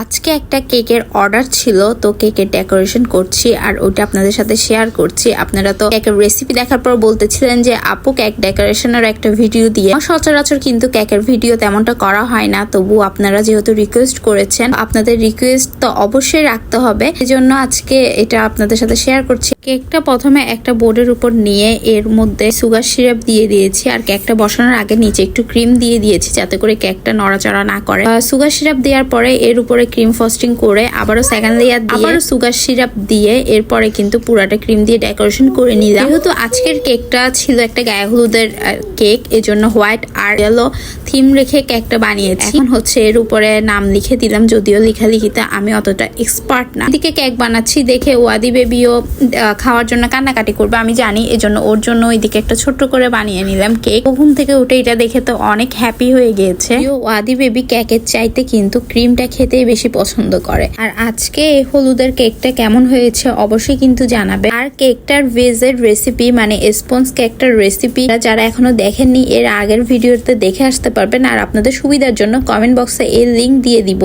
আজকে একটা কেকের অর্ডার ছিল, তো কেকের ডেকোরেশন করছি আর ওটা আপনাদের সাথে শেয়ার করছি। আপনারা তো কেকের রেসিপি দেখার পর বলতেছিলেন যে, আপু, কেক ডেকোরেশনের একটা ভিডিও দিয়ে। সচরাচর কিন্তু কেকের ভিডিও তেমনটা করা হয় না, তবু আপনারা যেহেতু রিকোয়েস্ট করেছেন, আপনাদের রিকোয়েস্ট তো অবশ্যই রাখতে হবে। এজন্য আজকে এটা আপনাদের সাথে শেয়ার করছি। কেকটা প্রথমে একটা বোর্ডের উপর নিয়ে এর মধ্যে সুগার সিরাপ দিয়ে দিয়েছি আর কেকটা বসানোর আগে নিচে একটু ক্রিম দিয়ে দিয়েছি, যাতে করে কেকটা নড়াচড়া না করে। সুগার সিরাপ দেওয়ার পরে এর উপরে ক্রিম ফস্টিং করে আবারও সেকেন্ড লেয়ার দিয়ে আবারও সুগার সিরাপ দিয়ে এরপরে কিন্তু পুরাটা ক্রিম দিয়ে ডেকোরেশন করে নিলাম। যেহেতু আজকের কেকটা ছিল একটা গায়ে হলুদের কেক এজন্য হোয়াইট আর ইয়েলো থিম রেখে কেকটা বানিয়েছি। এখন হচ্ছে এর উপরে নাম লিখে দিলাম যদিও লেখালেখিতে আমি অতটা এক্সপার্ট না। এদিকে কেক বানাচ্ছি দেখে ওয়াদি বেবিও খাওয়ার জন্য কান্নাকাটি করবে আমি জানি এজন্য ওর জন্য ওইদিকে একটা ছোট্ট করে বানিয়ে নিলাম কেক ঘুম থেকে উঠে এটা দেখে তো অনেক হ্যাপি হয়ে গিয়েছে। ওয়াদি বেবি কেকের চাইতে কিন্তু ক্রিমটা খেতেই বেশি পছন্দ করে। আর আজকে এই হলুদের কেকটা কেমন হয়েছে অবশ্যই কিন্তু জানাবে। আর কেকটার ভেজের রেসিপি মানে স্পঞ্জ কেকটার রেসিপি যারা এখনও দেখেননি, এর আগের ভিডিওতে দেখে আসতে পারবেন। আর আপনাদের সুবিধার জন্য কমেন্ট বক্সে এর লিঙ্ক দিয়ে দিব।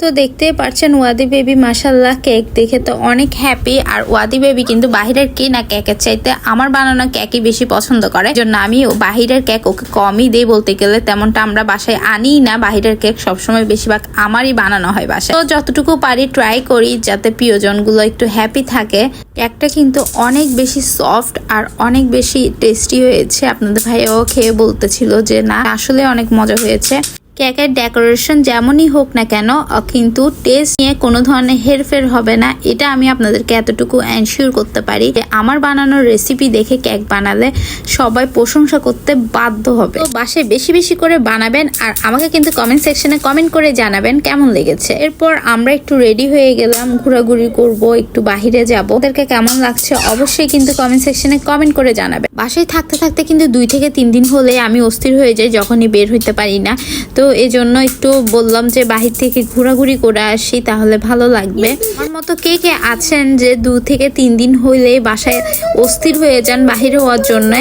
তো দেখতেই পারছেন, ওয়াদি বেবি মাসাল্লাহ কেক দেখে তো অনেক হ্যাপি আর ওয়াদি বেবি কিন্তু বাহিরের কেনা কেকের চাইতে আমার বানানো কেকই বেশি পছন্দ করে। জন্য আমি বাহিরের কেক ওকে কমই দেই বলতে গেলে, তেমনটা আমরা বাসায় আনি না। বাহিরের কেক সবসময় বেশিরভাগ আমারই বানানো হয় বাসায়। তো যতটুকু পারি ট্রাই করি যাতে প্রিয়জনগুলো একটু হ্যাপি থাকে। কেকটা কিন্তু অনেক বেশি সফট আর অনেক বেশি টেস্টি হয়েছে। আপনাদের ভাইয়াও খেয়ে বলতেছিল যে, না, আসলে অনেক মজা হয়েছে। কেকের ডেকোরেশন যেমনই হোক না কেন কিন্তু টেস্ট নিয়ে কোনো ধরনের হেরফের হবে না। এটা আমি আপনাদেরকে এতটুকু এনশিওর করতে পারি যে আমার বানানোর রেসিপি দেখে কেক বানালে সবাই প্রশংসা করতে বাধ্য হবে। তো বাসায় বেশি বেশি করে বানাবেন আর আমাকে কিন্তু কমেন্ট সেকশনে কমেন্ট করে জানাবেন কেমন লেগেছে। এরপর আমরা একটু রেডি হয়ে গেলাম, ঘোরাঘুরি করব, একটু বাহিরে যাব। ওদেরকে কেমন লাগছে অবশ্যই কিন্তু কমেন্ট সেকশনে কমেন্ট করে জানাবেন। বাসায় থাকতে থাকতে কিন্তু দুই থেকে তিন দিন হলে আমি অস্থির হয়ে যাই, যখনই বের হইতে পারি না। তো এই জন্য একটু বললাম যে বাহির থেকে ঘোরাঘুরি করে আসি, তাহলে ভালো লাগবে। আমার মতো কে কে আছেন যে দু থেকে তিন দিন হইলে বাসায় অস্থির হয়ে যান বাহির হওয়ার জন্য,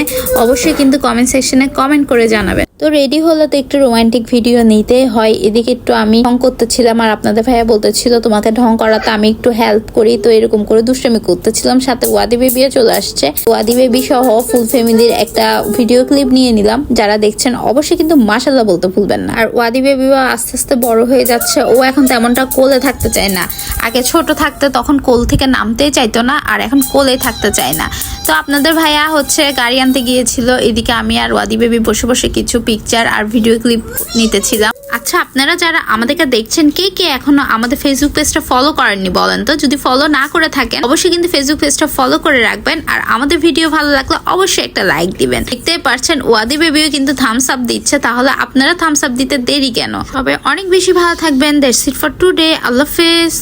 অবশ্যই কিন্তু কমেন্ট সেকশনে কমেন্ট করে জানাবেন। তো রেডি হলে তো একটু রোমান্টিক ভিডিও নিতে হয়। এদিকে একটু আমি ঢং করতেছিলাম আর আপনাদের ভাইয়া বলতেছিল তোমাকে ঢং করাতে আমি একটু হেল্প করি। তো এরকম করে দুষ্টামি করতেছিলাম। সাথে ওয়াদি বেবিও চলে আসছে। ওয়াদি বেবি সহ ফুল ফ্যামিলির একটা ভিডিও ক্লিপ নিয়ে নিলাম। যারা দেখছেন অবশ্যই কিন্তু মাসাল্লাহ বলতে ভুলবেন না। আর ওয়াদি বেবিও আস্তে আস্তে বড় হয়ে যাচ্ছে। ও এখন তেমনটা কোলে থাকতে চায় না। আগে ছোট থাকতে তখন কোল থেকে নামতেই চাইতো না, আর এখন কোলে থাকতে চায় না। তো আপনাদের ভাইয়া হচ্ছে গাড়ি আনতে গিয়েছিল, এদিকে আমি আর ওয়াদি বেবি বসে বসে কিছু পিকচার আর ভিডিও ক্লিপ নিতেছিলাম। আচ্ছা আপনারা যারা আমাদেরকে দেখছেন, কে কে এখনও আমাদের ফেসবুক পেজটা ফলো করেননি বলেন তো? যদি ফলো না করে থাকেন, অবশ্যই কিন্তু ফেসবুক পেজটা ফলো করে রাখবেন আর আমাদের ভিডিও ভালো লাগলে অবশ্যই একটা লাইক দিবেন। দেখতে পারছেন, ওয়াদি বেবিও কিন্তু থামস আপ দিচ্ছে, তাহলে আপনারা থামস আপ দিতে দেরি কেন? সবাই অনেক বেশি ভালো থাকবেন that's it for today Allah হাফেজ।